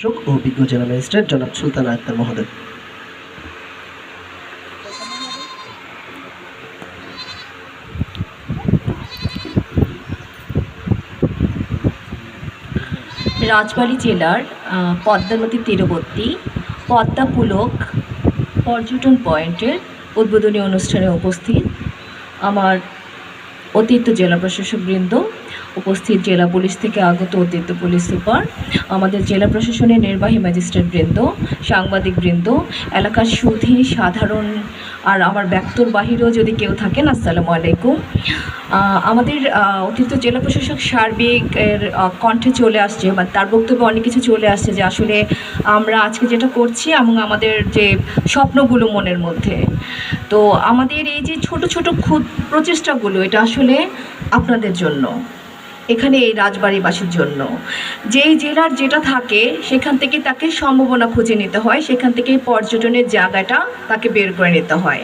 শাসক ও বিজ্ঞ জেলা ম্যাজিস্ট্রেট জনাব সুলতান আক্তার মহোদয়। রাজবাড়ী জেলার পদ্মা নদীর তীরবর্তী, পদ্মা পুলক পর্যটন পয়েন্টের উদ্বোধনী অনুষ্ঠানে উপস্থিত আমার অতিরিক্ত জেলা প্রশাসকবৃন্দ উপস্থিত জেলা পুলিশ থেকে আগত অতিরিক্ত পুলিশ সুপার, আমাদের জেলা প্রশাসনের নির্বাহী ম্যাজিস্ট্রেট বৃন্দ, সাংবাদিক বৃন্দ, এলাকার সুধী, সাধারণ আর আমার ব্যক্তর বাহিরেও যদি কেউ থাকেন, আসসালামু আলাইকুম। আমাদের অতিরিক্ত জেলা প্রশাসক সার্বিক এর কণ্ঠে চলে আসছে বা তার বক্তব্যে অনেক কিছু চলে আসছে যে আসলে আমরা আজকে যেটা করছি এবং আমাদের যে স্বপ্নগুলো মনের মধ্যে। তো আমাদের এই যে ছোট ছোট খুদ প্রচেষ্টাগুলো, এটা আসলে আপনাদের জন্য। এখানে এই রাজবাড়িবাসীর জন্য। যেই জেলার যেটা থাকে, সেখান থেকে তাকে সম্ভাবনা খুঁজে নিতে হয়। সেখান থেকে পর্যটনের জায়গাটা তাকে বের করে নিতে হয়।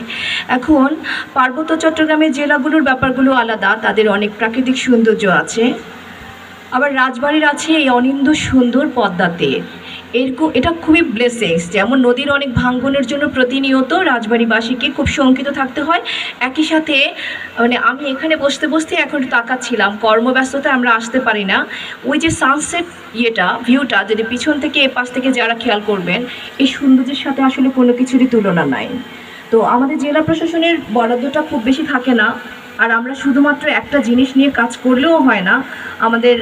এখন পার্বত্য চট্টগ্রামের জেলাগুলোর ব্যাপারগুলো আলাদা, তাদের অনেক প্রাকৃতিক সৌন্দর্য আছে। আবার রাজবাড়ির আছে এই অনিন্দ সুন্দর পদ্মাতে। এরকম এটা খুবই ব্লেসিংস যেমন নদীর অনেক ভাঙ্গনের জন্য প্রতিনিয়ত রাজবাড়িবাসীকে খুব শঙ্কিত থাকতে হয়। একই সাথে মানে আমি এখানে বসতে বসতে এখন তাকাচ্ছিলাম, কর্মব্যস্ততায় আমরা আসতে পারি না। ওই যে সানসেট ইয়েটা ভিউটা যদি পিছন থেকে এ পাশ থেকে যারা খেয়াল করবেন, এই সৌন্দর্যের সাথে আসলে কোনো কিছুরই তুলনা নাই। তো আমাদের জেলা প্রশাসনের বরাদ্দটা খুব বেশি থাকে না। আর আমরা শুধুমাত্র একটা জিনিস নিয়ে কাজ করলেও হয় না। আমাদের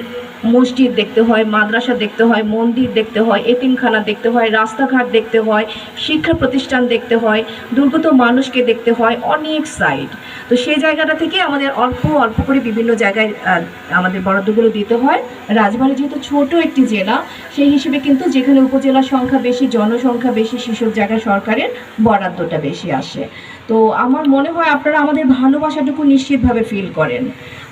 মসজিদ দেখতে হয়, মাদ্রাসা দেখতে হয়, মন্দির দেখতে হয়, এতিমখানা দেখতে হয়, রাস্তাঘাট দেখতে হয়, শিক্ষা প্রতিষ্ঠান দেখতে হয়, দুর্গত মানুষকে দেখতে হয়, অনেক সাইড তো সেই জায়গাটা থেকে আমাদের অল্প অল্প করে বিভিন্ন জায়গায় আমাদের বরাদ্দগুলো দিতে হয়। রাজবাড়ি যেহেতু ছোট একটি জেলা, সেই হিসেবে কিন্তু যেখানে উপজেলার সংখ্যা বেশি, জনসংখ্যা বেশি, সেসব জায়গায় সরকারের বরাদ্দটা বেশি আসে। তো আমার মনে হয় আপনারা আমাদের ভালোবাসাটুকু নিশ্চিতভাবে ফিল করেন।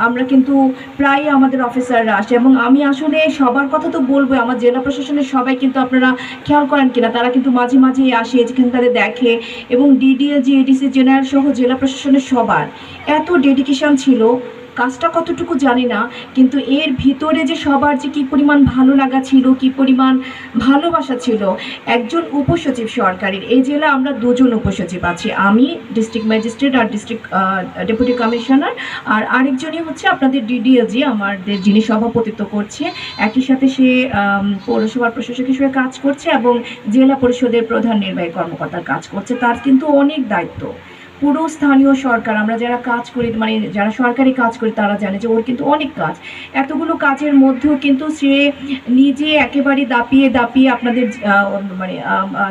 আমরা কিন্তু প্রায় আমাদের অফিসাররা আসে এবং আমি আসলে সবার কথা তো বলব আমার জেলা প্রশাসনের সবাই কিন্তু আপনারা খেয়াল করেন কিনা, তারা কিন্তু মাঝে মাঝে আসে, যেখানে তাদের দেখে এবং ডিডিএজি এডিসি জেনারেল সহ জেলা প্রশাসনের সবার। এত ডেডিকেশন ছিল কাজটা কতটুকু জানি না, কিন্তু এর ভিতরে যে সবার যে কী পরিমাণ ভালো লাগা ছিল, কী পরিমাণ ভালোবাসা ছিল, একজন উপসচিব সরকারের, এই জেলা আমরা দুজন উপসচিব আছি। আমি ডিস্ট্রিক্ট ম্যাজিস্ট্রেট আর ডিস্ট্রিক্ট ডেপুটি কমিশনার আর আরেকজনই হচ্ছে আপনাদের ডিডিএজি আমাদের যিনি সভাপতিত্ব করছে, একই সাথে সে পৌরসভার প্রশাসক হিসেবে কাজ করছে এবং জেলা পরিষদের প্রধান নির্বাহী কর্মকর্তার কাজ করছে। তার কিন্তু অনেক দায়িত্ব। পুরো স্থানীয় সরকার, আমরা যারা কাজ করি মানে যারা সরকারি কাজ করি, তারা জানে যে ওর কিন্তু অনেক কাজ। এতগুলো কাজের মধ্যেও কিন্তু সে নিজে একেবারে দাপিয়ে দাপিয়ে আপনাদের মানে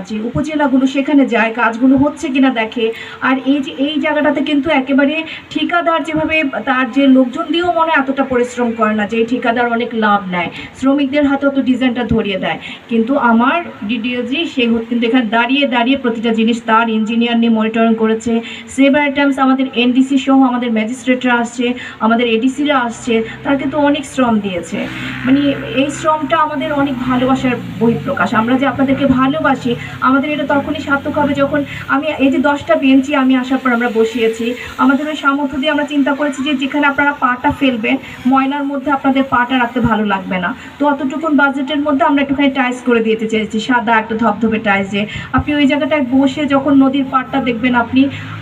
যে উপজেলাগুলো সেখানে যায়, কাজগুলো হচ্ছে কিনা দেখে। আর এই যে, এই জায়গাটাতে কিন্তু একেবারে ঠিকাদার যেভাবে তার যে লোকজন দিয়েও মনে এতটা পরিশ্রম করে না, যে এই ঠিকাদার অনেক লাভ নেয়। শ্রমিকদের হাতে তো ডিজাইনটা ধরিয়ে দেয়। কিন্তু আমার ডিডিওজি সে কিন্তু এখানে দাঁড়িয়ে দাঁড়িয়ে প্রতিটা জিনিস তার ইঞ্জিনিয়ার নিয়ে মনিটরিং করেছে। সেভার টাইমস আমাদের এনডিসি সহ আমাদের ম্যাজিস্ট্রেটরা আসছে, আমাদের এডিসিরা আসছে তারা কিন্তু অনেক শ্রম দিয়েছে। মানে এই শ্রমটা আমাদের অনেক ভালোবাসার বহিঃপ্রকাশ। আমরা যে আপনাদেরকে ভালোবাসি, আমাদের এটা তখনই সার্থক হবে যখন আমি এই যে দশটা বেঞ্চি আমি আসার পর আমরা বসিয়েছি, আমাদের ওই সামর্থ্য দিয়ে আমরা চিন্তা করেছি যে যেখানে আপনারা পাটা ফেলবেন ময়লার মধ্যে আপনাদের পাটা রাখতে ভালো লাগবে না। তো অতটুকুন বাজেটের মধ্যে আমরা একটুখানি টাইস করে দিতে চেয়েছি, সাদা একটা ধবধবে টাইস যে আপনি ওই জায়গাটায় বসে যখন নদীর পাড়টা দেখবেন আপনি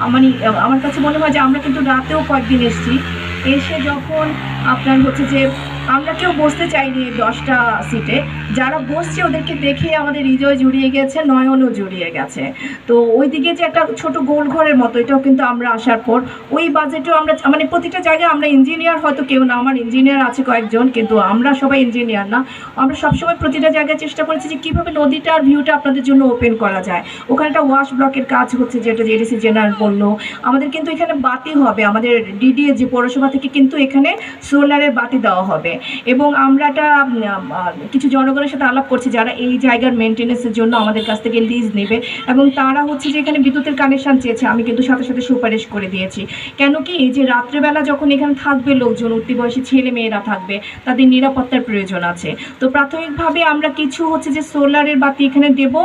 মানে আমার কাছে মনে হয় যে আমরা কিন্তু রাতেও কয়েকদিন এসেছি। এসে যখন আপনার হচ্ছে যে আমরা কেউ বসতে চাইনি দশটা সিটে যারা বসছে, ওদেরকে দেখে আমাদের হৃদয় জুড়িয়ে গেছে, নয়নও জুড়িয়ে গেছে। তো ওই দিকে যে একটা ছোট গোল ঘরের মতো, এটাও কিন্তু আমরা আসার পর, ওই বাজেটেও আমরা মানে প্রতিটা জায়গায় আমরা ইঞ্জিনিয়ার হয়তো কেউ না, আমার ইঞ্জিনিয়ার আছে কয়েকজন, কিন্তু আমরা সবাই ইঞ্জিনিয়ার না। আমরা সবসময় প্রতিটা জায়গায় চেষ্টা করেছি যে কীভাবে নদীটার ভিউটা আপনাদের জন্য ওপেন করা যায়। ওখানে একটা ওয়াশ ব্লকের কাজ হচ্ছে, যেটা জেডিসি জেনারেল বলল। আমাদের কিন্তু এখানে বাতি হবে, আমাদের ডিডিএ যে পৌরসভা থেকে কিন্তু এখানে সোলারের বাতি দেওয়া হবে। এবং আমরা একটা কিছু জনগণের সাথে আলাপ করছি যারা এই জায়গার মেনটেন্যান্সের জন্য আমাদের কাছ থেকে লিজ নেবে এবং তারা হচ্ছে যে এখানে বিদ্যুতের কানেকশন চেয়েছে। আমি কিন্তু সাথে সাথে সুপারিশ করে দিয়েছি। কেন কি এই যে রাত্রেবেলা যখন এখানে থাকবে লোকজন উঠতি বয়সী ছেলে মেয়েরা থাকবে, তাদের নিরাপত্তার প্রয়োজন আছে। তো প্রাথমিকভাবে আমরা কিছু হচ্ছে যে সোলারের বাতি এখানে দেব।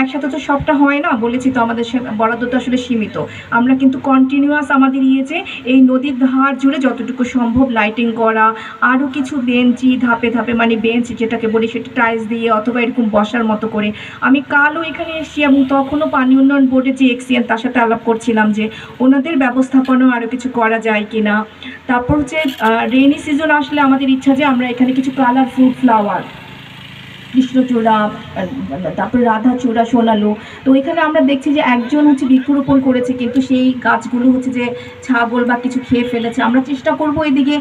একসাথে তো সবটা হয় না, বলেছি তো আমাদের বরাদ্দ তো আসলে সীমিত। আমরা কিন্তু কন্টিনিউয়াস আমাদের ইয়ে যে এই নদীর ধার জুড়ে যতটুকু সম্ভব লাইটিং করা, আরও কিছু বেঞ্চি ধাপে ধাপে মানে বেঞ্চ যেটাকে বলি, সেটা টাইলস দিয়ে অথবা এরকম বসার মতো করে। আমি কালও এখানে এসেছি এবং তখনও পানি উন্নয়ন বোর্ডে যে এক্সিয়ান তার সাথে আলাপ করছিলাম যে ওনাদের ব্যবস্থাপনা আরও কিছু করা যায় কি না তারপর হচ্ছে রেনি সিজন আসলে আমাদের ইচ্ছা যে আমরা এখানে কিছু কালারফুল ফ্লাওয়ার কৃষ্ণচূড়া তারপরে রাধাচূড়া সোনালু তো এখানে আমরা দেখছি যে একজন হচ্ছে বৃক্ষরোপণ করেছে, কিন্তু সেই গাছগুলো হচ্ছে যে ছাগল বা কিছু খেয়ে ফেলেছে। আমরা চেষ্টা করব এদিকে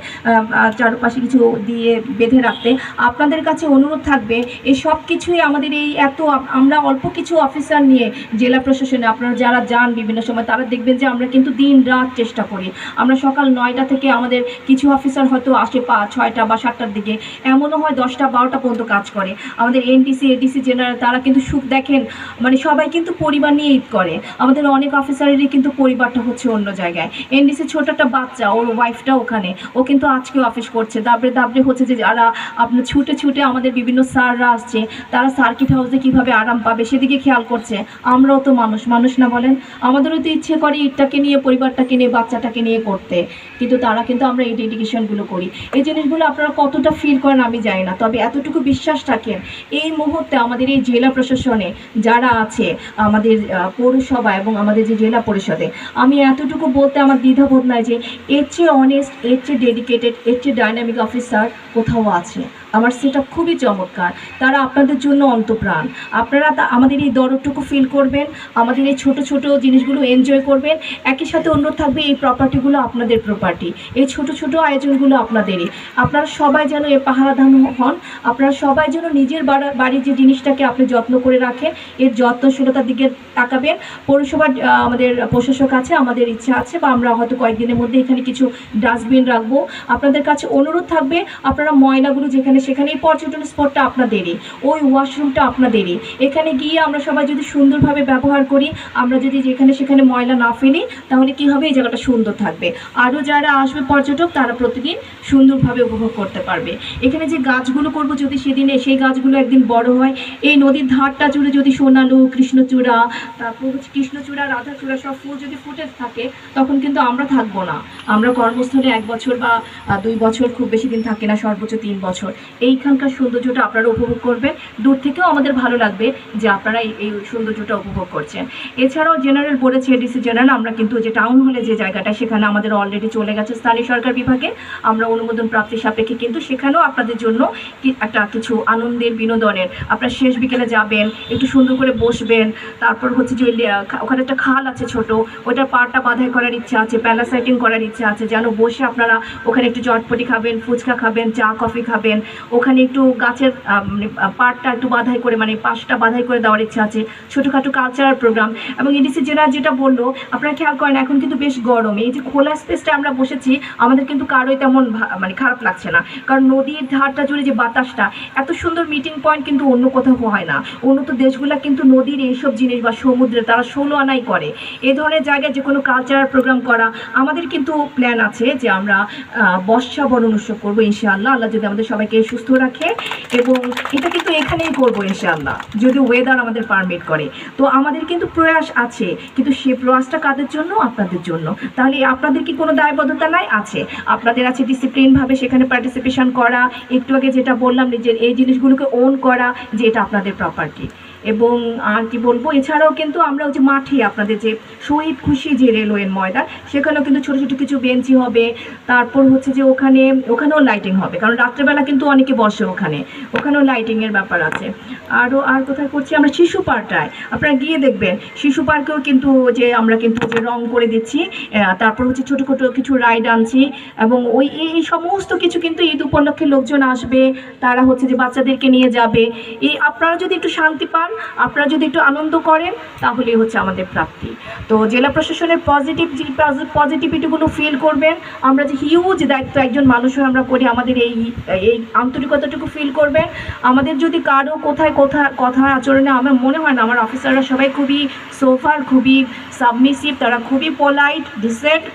চারপাশে কিছু দিয়ে বেঁধে রাখতে। আপনাদের কাছে অনুরোধ থাকবে এই সব কিছুই আমাদের এই এত, আমরা অল্প কিছু অফিসার নিয়ে জেলা প্রশাসনে, আপনারা যারা যান বিভিন্ন সময়, তারা দেখবেন যে আমরা কিন্তু দিন রাত চেষ্টা করি। আমরা সকাল নয়টা থেকে আমাদের কিছু অফিসার হয়তো আসে পাঁচ ছয়টা বা সাতটার দিকে। এমনও হয় দশটা, বারোটা পর্যন্ত কাজ করে। আমাদের এনটিসি এডিসি জেনারেল তারা কিন্তু সুখ দেখেন মানে সবাই কিন্তু পরিবার নিয়ে ঈদ করে। আমাদের অনেক অফিসারেরই কিন্তু পরিবারটা হচ্ছে অন্য জায়গায়। এনডিসি ছোট একটা বাচ্চা, ওর ওয়াইফটা ওখানে, ও কিন্তু আজকে অফিস করছে। তারপরে তারপরে হচ্ছে যে যারা আপনার ছুটে ছুটে আমাদের বিভিন্ন স্যাররা আসছে, তারা সার্কিট হাউসে কীভাবে আরাম পাবে সেদিকে খেয়াল করছে। আমরাও তো মানুষ মানুষ না বলেন? আমাদেরও তো ইচ্ছে করে ঈদটাকে নিয়ে, পরিবারটাকে নিয়ে, বাচ্চাটাকে নিয়ে করতে। কিন্তু তারা কিন্তু আমরা এই ডেডিকেশনগুলো করি। এই জিনিসগুলো আপনারা কতটা ফিল করেন আমি জানি না, তবে এতটুকু বিশ্বাস রাখেন এই মুহূর্তে আমাদের এই জেলা প্রশাসনে যারা আছে, আমাদের পৌরসভা এবং আমাদের যে জেলা পরিষদে, আমি এতটুকু বলতে আমার দ্বিধাবোধ নাই যে এর চেয়ে অনেস্ট এর চেয়ে ডেডিকেটেড এর চেয়ে ডাইনামিক অফিসার কোথাও আছে। আমার সেটা খুবই চমৎকার। তারা আপনাদের জন্য অন্তপ্রাণ। আপনারা তা আমাদের এই দরদটুকু ফিল করবেন, আমাদের এই ছোট ছোট জিনিসগুলো এনজয় করবেন। একই সাথে অনুরোধ থাকবে এই প্রপার্টিগুলো আপনাদের প্রপার্টি এই ছোট ছোট আয়োজনগুলো আপনাদেরই। আপনারা সবাই যেন এ পাহারাদান হন, আপনারা সবাই যেন নিজের বাড়া- বাড়ির যে জিনিসটাকে আপনি যত্ন করে রাখেন, এর যত্নশীলতার দিকে তাকাবেন। পৌরসভার আমাদের প্রশাসক আছে, আমাদের ইচ্ছা আছে, বা আমরা হয়তো কয়েকদিনের মধ্যে এখানে কিছু ডাস্টবিন রাখব। আপনাদের কাছে অনুরোধ থাকবে, আপনারা ময়লাগুলো যেখানে সেখানে এই পর্যটন স্পটটা আপনাদেরই, ওই ওয়াশরুমটা আপনাদেরই। এখানে গিয়ে আমরা সবাই যদি সুন্দরভাবে ব্যবহার করি, আমরা যদি যেখানে সেখানে ময়লা না ফেলি, তাহলে কি হবে? এই জায়গাটা সুন্দর থাকবে। আরও যারা আসবে পর্যটক, তারা প্রতিদিন সুন্দরভাবে উপভোগ করতে পারবে। এখানে যে গাছগুলো করব যদি সেদিনে সেই গাছগুলো একদিন বড় হয়। এই নদীর ধারটা জুড়ে যদি সোনালু, কৃষ্ণচূড়া, তারপর কৃষ্ণচূড়া, রাধাচূড়া সব ফুল যদি ফুটে থাকে, তখন কিন্তু আমরা থাকব না। আমরা কর্মস্থলে এক বছর বা দুই বছর খুব বেশি দিন থাকি না, সর্বোচ্চ তিন বছর। এইখানকার সৌন্দর্যটা আপনারা উপভোগ করবেন। দূর থেকেও আমাদের ভালো লাগবে যে আপনারা এই- সৌন্দর্যটা উপভোগ করছেন। এছাড়াও জেনারেল বলেছে এডিসি জেনারেল আমরা কিন্তু যে টাউন হলে যে জায়গাটা, সেখানে আমাদের অলরেডি চলে গেছে স্থানীয় সরকার বিভাগে। আমরা অনুমোদন প্রাপ্তির সাপেক্ষে কিন্তু সেখানেও আপনাদের জন্য একটা কিছু আনন্দের, বিনোদনের। আপনারা শেষ বিকেলে যাবেন, একটু সুন্দর করে বসবেন। তারপর হচ্ছে যে ওখানে একটা খাল আছে ছোট। ওটার পাড়টা বাধাই করার ইচ্ছা আছে প্যালাসাইটিং করার ইচ্ছা আছে। যেন বসে আপনারা ওখানে একটু চটপটি খাবেন, ফুচকা খাবেন, চা, কফি খাবেন। ওখানে একটু গাছের মানে পাড়টা একটু বাধাই করে মানে পাশটা বাধাই করে দেওয়ার ইচ্ছা আছে। ছোটোখাটো কালচারাল প্রোগ্রাম এবং ইডিসি জেলা যেটা বলল, আপনারা খেয়াল করেন, এখন কিন্তু বেশ গরম। এই যে খোলা স্পেসটা আমরা বসেছি, আমাদের কিন্তু কারোই তেমন মানে খারাপ লাগছে না। কারণ নদীর ধারটা জুড়ে যে বাতাসটা, এত সুন্দর মিটিং পয়েন্ট কিন্তু অন্য কোথাও হয় না। উন্নত দেশগুলো কিন্তু নদীর এইসব জিনিস বা সমুদ্রে তারা ষোলো আনাই করে। এ ধরনের জায়গায় যে কোনো কালচারাল প্রোগ্রাম করা, আমাদের কিন্তু প্ল্যান আছে যে আমরা বর্ষা বরণ উৎসব করব, ইনশাআল্লাহ। আল্লাহ যদি আমাদের সবাইকে সুস্থ রাখে এবং এটা কিন্তু এখানেই করব ইনশাআল্লাহ, যদি ওয়েদার আমাদের পারমিট করে। তো আমাদের কিন্তু প্রয়াস আছে, কিন্তু সে প্রয়াসটা কাদের জন্য? আপনাদের জন্য। তাহলে আপনাদের কি কোনো দায়বদ্ধতা নাই? আছে। আপনাদের আছে ডিসিপ্লিনভাবে সেখানে পার্টিসিপেশন করা, একটু আগে যেটা বললাম নিজের এই জিনিসগুলোকে ওন করা, যে এটা আপনাদের প্রপার্টি এবং আর কি বলব, এছাড়াও কিন্তু আমরা ওই যে মাঠে আপনাদের যে শহীদ খুশি যে রেলওয়ের ময়দান, সেখানেও কিন্তু ছোটো ছোটো কিছু বেঞ্চি হবে। তারপর হচ্ছে যে ওখানে, ওখানেও লাইটিং হবে। কারণ রাত্রেবেলা কিন্তু অনেকে বসে ওখানে। ওখানেও লাইটিংয়ের ব্যাপার আছে। আরও আর কোথায় করছি আমরা? শিশু পার্কটায়। আপনারা গিয়ে দেখবেন, শিশু পার্কেও কিন্তু যে আমরা কিন্তু যে রং করে দিচ্ছি। তারপর হচ্ছে ছোটো ছোটো কিছু রাইড আনছি। এবং ওই এই সমস্ত কিছু কিন্তু ঈদ উপলক্ষে লোকজন আসবে। তারা হচ্ছে যে বাচ্চাদেরকে নিয়ে যাবে। এই, আপনারা যদি একটু শান্তি পান আপনারা যদি একটু আনন্দ করেন, তাহলেই হচ্ছে আমাদের প্রাপ্তি। তো জেলা প্রশাসনের পজিটিভ যে পজিটিভিটিগুলো ফিল করবেন, আমরা যে হিউজ দায়িত্ব একজন মানুষ হয়ে আমরা করি, আমাদের এই এই আন্তরিকতাটুকু ফিল করবেন। আমাদের যদি কারও কোথায় কোথায় কথা আচরণে আমার মনে হয় না, আমার অফিসাররা সবাই খুবই সোফার খুবই সাবমিসিভ তারা খুবই পোলাইট ডিসেন্ট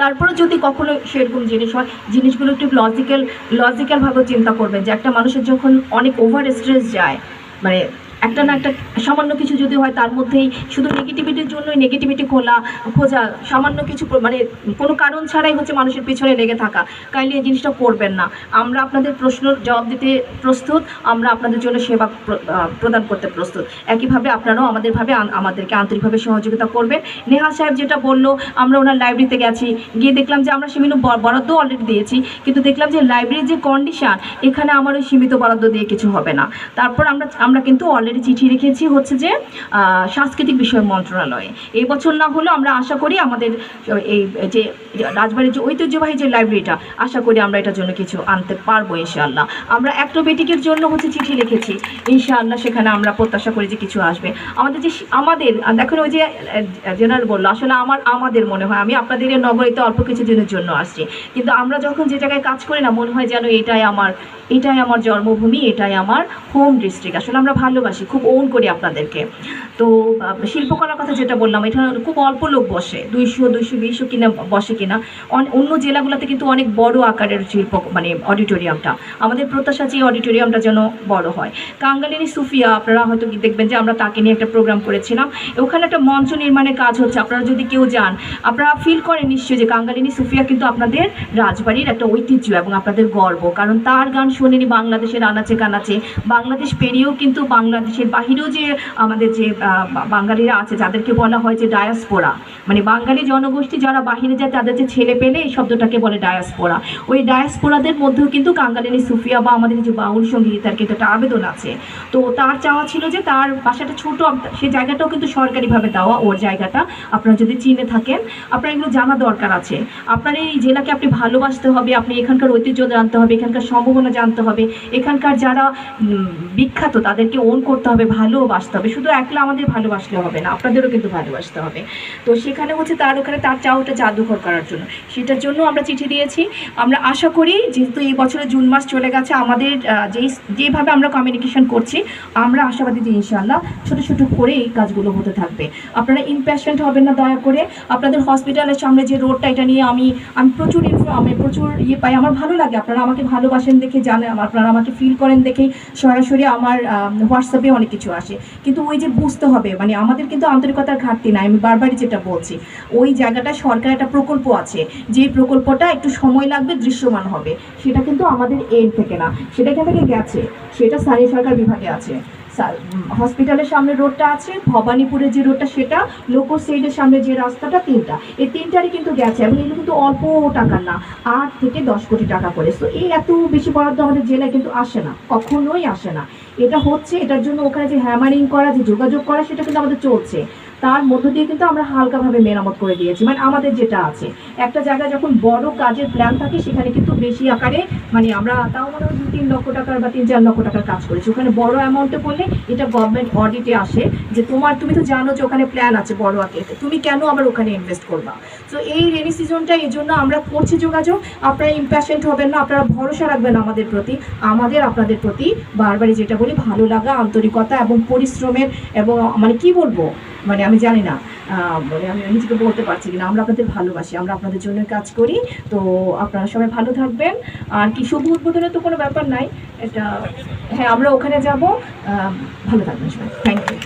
তারপরে যদি কখনো সেরকম জিনিস হয়, জিনিসগুলো একটু লজিক্যাল লজিক্যালভাবে চিন্তা করবেন যে একটা মানুষের যখন অনেক ওভার স্ট্রেস যায় মানে একটা না একটা সামান্য কিছু যদি হয় তার মধ্যেই শুধু নেগেটিভিটির জন্যই নেগেটিভিটি খোলা, খোঁজা, সামান্য কিছু মানে কোনো কারণ ছাড়াই হচ্ছে মানুষের পিছনে লেগে থাকা। কাইন্ডলি এই জিনিসটা করবেন না। আমরা আপনাদের প্রশ্নের জবাব দিতে প্রস্তুত, আমরা আপনাদের জন্য সেবা প্র- প্রদান করতে প্রস্তুত। একইভাবে আপনারাও আমাদেরভাবে আমাদেরকে আন্তরিকভাবে সহযোগিতা করবেন। নেহা সাহেব যেটা বলল, আমরা ওনার লাইব্রেরিতে গেছি, গিয়ে দেখলাম যে আমরা সীমিত ব- বরাদ্দ অলরেডি দিয়েছি, কিন্তু দেখলাম যে লাইব্রেরির যে কন্ডিশন এখানে আমার ওই সীমিত বরাদ্দ দিয়ে কিছু হবে না। তারপর আমরা আমরা কিন্তু অলরেডি চিঠি রেখেছি, হচ্ছে যে সাংস্কৃতিক বিষয় মন্ত্রণালয়ে। এই বছর না হলেও আমরা আশা করি আমাদের, এই যে, রাজবাড়ির যে ঐতিহ্যবাহী যে লাইব্রেরিটা আশা করি আমরা এটার জন্য কিছু আনতে পারব, ইনশাআল্লাহ। আমরা অ্যাক্রোবেটিকের জন্য হচ্ছে চিঠি লিখেছি ইনশাআল্লাহ সেখানে আমরা প্রত্যাশা করি যে কিছু আসবে। আমাদের যে আমাদের, দেখুন ওই যে, জেনারেল বলল, আসলে আমার, আমাদের মনে হয়, আমি আপনাদের এই নগরীতে অল্প কিছু দিনের জন্য আসছি। কিন্তু আমরা যখন যে জায়গায় কাজ করি না, মনে হয় যেন এটাই আমার এটাই আমার জন্মভূমি, এটাই আমার হোম ডিস্ট্রিক্ট আসলে আমরা ভালোবাসি খুব ওন করি আপনাদেরকে। তো শিল্পকলার কথা যেটা বললাম, এটা খুব অল্প লোক বসে, দুইশো দুইশো বিশও কিনা বসে কিনা। অন- অন্য জেলাগুলোতে কিন্তু অনেক বড় আকারের শিল্প মানে অডিটোরিয়ামটা। আমাদের প্রত্যাশা যে অডিটোরিয়ামটা যেন বড় হয়। কাঙ্গালিনী সুফিয়া, আপনারা হয়তো দেখবেন যে আমরা তাকে নিয়ে একটা প্রোগ্রাম করেছিলাম। ওখানে একটা মঞ্চ নির্মাণের কাজ হচ্ছে, আপনারা যদি কেউ যান, আপনারা ফিল করেন নিশ্চয়ই যে কাঙ্গালিনী সুফিয়া কিন্তু আপনাদের রাজবাড়ির একটা ঐতিহ্য এবং আপনাদের গর্ব। কারণ তার গান শোনেনি বাংলাদেশের আনাচে কানাচে। বাংলাদেশ পেরিয়েও কিন্তু বাংলাদেশের বাহিরেও যে আমাদের যে বাঙালিরা আছে, যাদেরকে বলা হয় যে ডায়াসপোরা মানে বাঙালি জনগোষ্ঠী যারা বাহিরে যায়, তাদের যে ছেলে পেলে এই শব্দটাকে বলে ডায়াসপোরা ওই ডায়াসপোরাদের মধ্যেও কিন্তু কাঙ্গালিনী সুফিয়া বা আমাদের যে বাউল সংগীত তার কিন্তু একটা আবেদন আছে। তো তার চাওয়া ছিল যে তার বাসাটা ছোট, সে জায়গাটাও কিন্তু সরকারিভাবে দেওয়া, ওর জায়গাটা। আপনারা যদি চিনে থাকেন, আপনার এগুলো জানা দরকার আছে। আপনার এই জেলাকে আপনি ভালোবাসতে হবে, আপনি এখানকার ঐতিহ্য জানতে হবে, এখানকার সম্ভাবনা জানতে হবে। এখানকার যারা বিখ্যাত, তাদেরকে ওন করতে হবে, ভালোবাসতে হবে। শুধু একলা আমাদের ভালোবাসলে হবে না, আপনাদেরও কিন্তু ভালোবাসতে হবে। তো সেখানে হচ্ছে তার ওখানে তার চাওয়াটা জাদুঘর করার জন্য। সেটার জন্য আমরা চিঠি দিয়েছি। আমরা আশা করি যেহেতু এই বছরে জুন মাস চলে গেছে, আমাদের যেই, যেভাবে আমরা কমিউনিকেশন করছি, আমরা আশাবাদী যে ইনশাল্লাহ ছোটো ছোটো করে এই কাজগুলো হতে থাকবে। আপনারা ইম্প্যাশেন্ট হবেন না, দয়া করে। আপনাদের হসপিটালের সামনে যে রোডটা এটা নিয়ে আমি আমি প্রচুর আমি প্রচুর ইয়ে পাই। আমার ভালো লাগে, আপনারা আমাকে ভালোবাসেন দেখে জানেন, আপনারা আমাকে ফিল করেন দেখেই। সরাসরি আমার হোয়াটসঅ্যাপে অনেক কিছু আসে। কিন্তু ওই যে বুঝতে হবে। মানে আমাদের কিন্তু আন্তরিকতার ঘাটতি নাই, আমি বারবারই যেটা বলছি। ওই জায়গাটা সরকার একটা প্রকল্প আছে, যে প্রকল্পটা একটু সময় লাগবে, দৃশ্যমান হবে। সেটা কিন্তু আমাদের এর থেকে না। সেটা এখান থেকে গেছে। সেটা স্থানীয় সরকার বিভাগে আছে। হসপিটালের সামনে রোডটা আছে, ভবানীপুরের যে রোডটা সেটা লোকো সাইডের সামনে যে রাস্তাটা, তিনটা। এই তিনটারই কিন্তু গেছে এবং এগুলো কিন্তু অল্প টাকার না, আট থেকে দশ কোটি টাকা করে। তো এই এত বেশি বরাদ্দ আমাদের জেলায় কিন্তু আসে না, কখনোই আসে না। এটা হচ্ছে, এটার জন্য ওখানে যে হ্যামারিং করা, যে যোগাযোগ করা, সেটা কিন্তু আমাদের চলছে। তার মধ্য দিয়ে কিন্তু আমরা হালকাভাবে মেরামত করে দিয়েছি মানে আমাদের যেটা আছে। একটা জায়গায় যখন বড় কাজের প্ল্যান থাকে, সেখানে কিন্তু বেশি আকারে মানে আমরা তাও মনে হয় দু তিন লক্ষ টাকার বা তিন চার লক্ষ টাকার কাজ করেছি। ওখানে বড় অ্যামাউন্টে করলে এটা গভর্নমেন্ট অডিটে আসে যে তোমার, তুমি তো জানো যে ওখানে প্ল্যান আছে বড় আকারে তুমি কেন আবার ওখানে ইনভেস্ট করবা? তো এই রেনি সিজনটা এই জন্য আমরা করছি যোগাযোগ। আপনারা ইম্প্যাশেন্ট হবেন না, আপনারা ভরসা রাখবেন আমাদের প্রতি, আমাদের আপনাদের প্রতি বারবারই যেটা বলি, ভালো লাগা, আন্তরিকতা এবং পরিশ্রমের এবং মানে কি বলব মানে আমি জানি না মানে আমি নিজেকে বলতে পারছি কিনা, আমরা আপনাদের ভালোবাসি, আমরা আপনাদের জন্য কাজ করি। তো আপনারা সবাই ভালো থাকবেন। আর কি শুভ উদ্বোধনের তো কোনো ব্যাপার নাই, এটা হ্যাঁ আমরা ওখানে যাব ভালো থাকবেন সবাই। থ্যাংক ইউ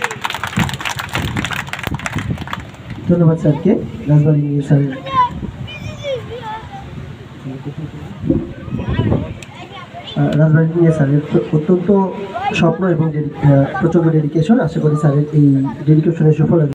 ধন্যবাদ স্যারকে, রাজবাড়ি নিয়ে স্যারের রাজবাড়ি নিয়ে স্যারের অত্যন্ত স্বপ্ন এবং প্রচণ্ড ডেডিকেশন আশা করি স্যারের এই ডেডিকেশনের সুফল